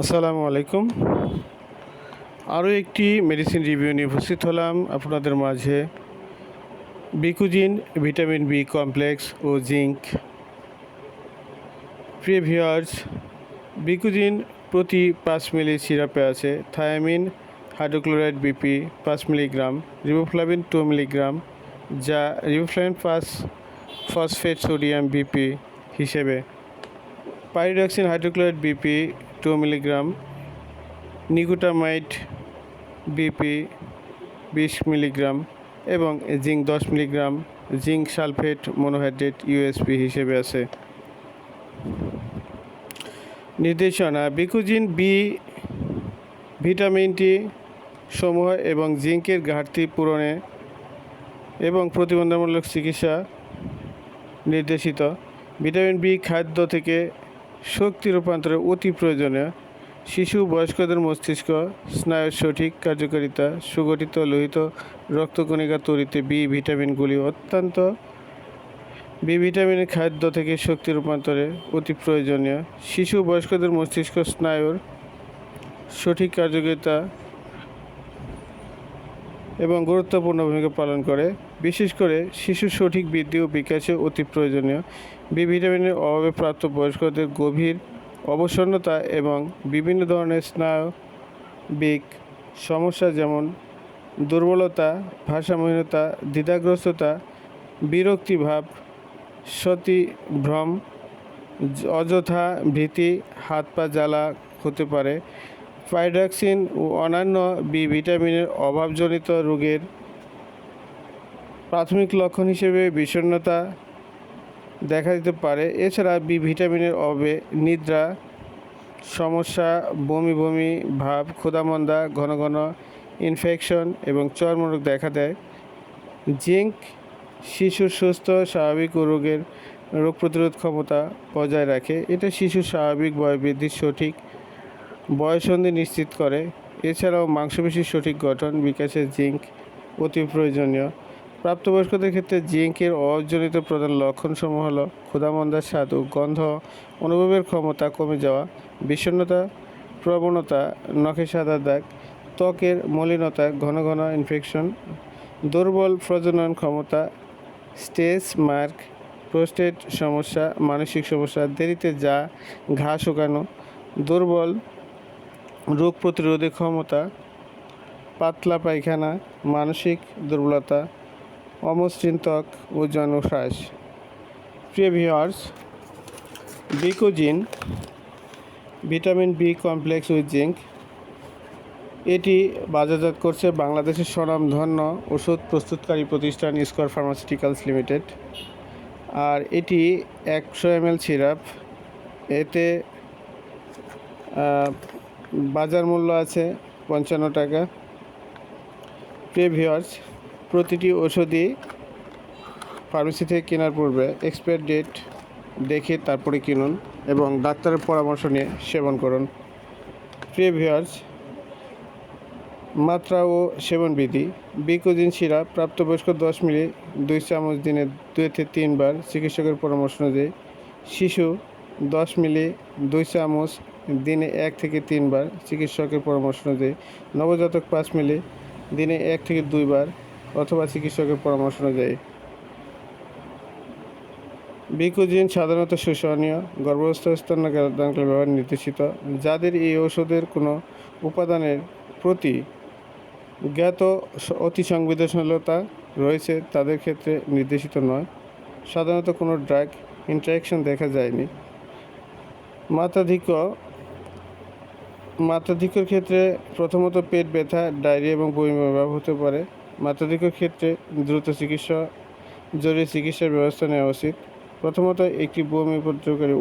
আসসালামু আলাইকুম। আরও একটি মেডিসিন রিভিউ নিয়ে উপস্থিত হলাম। আপনাদের মাঝে বিকুজিন ভিটামিন বি কমপ্লেক্স ও জিঙ্ক প্রিভিয়ার্স বিকুজিন প্রতি পাঁচ মিলি সিরাপে আছে। থায়ামিন হাইড্রোক্লোরাইড বিপি পাঁচ মিলিগ্রাম রিবোফ্লাভিন টু মিলিগ্রাম, যা রিবোফ্লাভিন পাঁচ ফসফেট সোডিয়াম বিপি হিসেবে। Pyridoxine hydrochloride BP two milligram nicotinamide BP বিশ মিলিগ্রাম এবং জিঙ্ক দশ milligram, zinc sulphate monohydrate USP হিসেবে আছে। নির্দেশনা, বিকুজিন বি ভিটামিনটি সমূহ এবং জিঙ্কের ঘাটতি পূরণে এবং প্রতিবন্ধকমূলক চিকিৎসা নির্দেশিত। ভিটামিন বি খাদ্য থেকে শক্তি রূপান্তরে অতি প্রয়োজনীয়। শিশু, বয়স্কদের মস্তিষ্ক, স্নায়ুর সঠিক কার্যকারিতা, সুগঠিত লোহিত রক্তকণিকা তৈরিতে বি ভিটামিনগুলি অত্যন্ত। বি ভিটামিনের খাদ্য থেকে শক্তি রূপান্তরে অতি প্রয়োজনীয়। শিশু, বয়স্কদের মস্তিষ্ক, স্নায়ুর সঠিক কার্যকারিতা এবং গুরুত্বপূর্ণ ভূমিকা পালন করে। বিশেষ করে শিশুর সঠিক বৃদ্ধি ও বিকাশে অতি প্রয়োজনীয়। বি ভিটামিনের অভাবে প্রাপ্ত বয়স্কদের গভীর অবসন্নতা এবং বিভিন্ন ধরনের স্নায়বিক সমস্যা যেমন দুর্বলতা ভাষামহীনতা দ্বিধাগ্রস্ততা বিরক্তিভাব সতিভ্রম, অযথা ভীতি হাত পা জ্বালা হতে পারে। পাইডাক্সিন ও অন্যান্য বি ভিটামিনের অভাবজনিত রোগের প্রাথমিক লক্ষণ হিসেবে বিষণ্ণতা দেখা দিতে পারে। এছাড়া বি ভিটামিনের অভাবে নিদ্রা, সমস্যা, বমি বমি, ভাব, ক্ষুধামন্দা, ঘন ঘন ইনফেকশন এবং চর্মরোগ দেখা দেয়। জিঙ্ক শিশুর সুস্থ, স্বাভাবিক ও রোগের রোগ প্রতিরোধ ক্ষমতা বজায় রাখে। এটা শিশুর স্বাভাবিক বয়বৃদ্ধির সঠিক বয়সন্ধি নিশ্চিত করে। এছাড়াও মাংসপেশির সঠিক গঠন, বিকাশে জিঙ্ক অতি প্রয়োজনীয়। প্রাপ্তবয়স্কদের ক্ষেত্রে জিঙ্কের অজনিত প্রধান লক্ষণসমূহ হলো ক্ষুধামন্দার স্বাদ ও গন্ধ, অনুভবের ক্ষমতা কমে যাওয়া, বিষণ্ণতা, প্রবণতা নখে সাদা দাগ, ত্বকের মলিনতা, ঘন ঘন ইনফেকশন দুর্বল প্রজনন ক্ষমতা স্টেজ মার্ক, প্রোস্টেট সমস্যা, মানসিক সমস্যা, দেরিতে যা, ঘা শুকানো, দুর্বল রোগ প্রতিরোধের ক্ষমতা, পাতলা পায়খানা, মানসিক দুর্বলতা, অমসৃণ ত্বক ও জনহ্রাস প্রিয় viewers বিকোজিন vitamin B complex with zinc, এটি বাজারজাত করছে বাংলাদেশের স্বনামধন্য ওষুধ প্রস্তুতকারী প্রতিষ্ঠান স্কোয়ার ফার্মাসিউটিক্যালস লিমিটেড। আর এটি একশো এমএল সিরাপ, এতে বাজার মূল্য আছে পঞ্চান্ন টাকা। প্রিভিয়ার্স প্রতিটি ওষুধই ফার্মেসি থেকে কেনার পূর্বে এক্সপায়ার ডেট দেখে তারপরে কিনুন এবং ডাক্তারের পরামর্শ নিয়ে সেবন করুন। প্রিভিয়ার্স মাত্রা ও সেবন বিধি। বিকোজিন সিরাপ প্রাপ্তবয়স্ক দশ মিলি, দুই চামচ দিনে দুই থেকে তিনবার চিকিৎসকের পরামর্শ অনুযায়ী শিশু দশ মিলি, দুই চামচ দিনে এক থেকে তিনবার চিকিৎসকের পরামর্শ অনুযায়ী নবজাতক পাঁচ মিলি দিনে এক থেকে দুইবার অথবা চিকিৎসকের পরামর্শ অনুযায়ী। বিকুজিন সাধারণত শোষণীয় গর্ভস্থ স্তন্যদানকারী ব্যবহার নির্দেশিত, যাদের এই ঔষধের কোনো উপাদানের প্রতি জ্ঞাত অতি সংবেদনশীলতা রয়েছে, তাদের ক্ষেত্রে নির্দেশিত নয়। সাধারণত কোনো ড্রাগ ইন্টারাকশন দেখা যায়নি। মাত্রাধিক্য মাত্রাধিক্যর ক্ষেত্রে প্রথমত পেট ব্যথা, ডায়রিয়া এবং বমিভাব হতে পারে। মাত্রাধিক্যর ক্ষেত্রে দ্রুত চিকিৎসা, জরুরি চিকিৎসার ব্যবস্থা নেওয়া উচিত। প্রথমত একটি বমি উপদ্রবকারী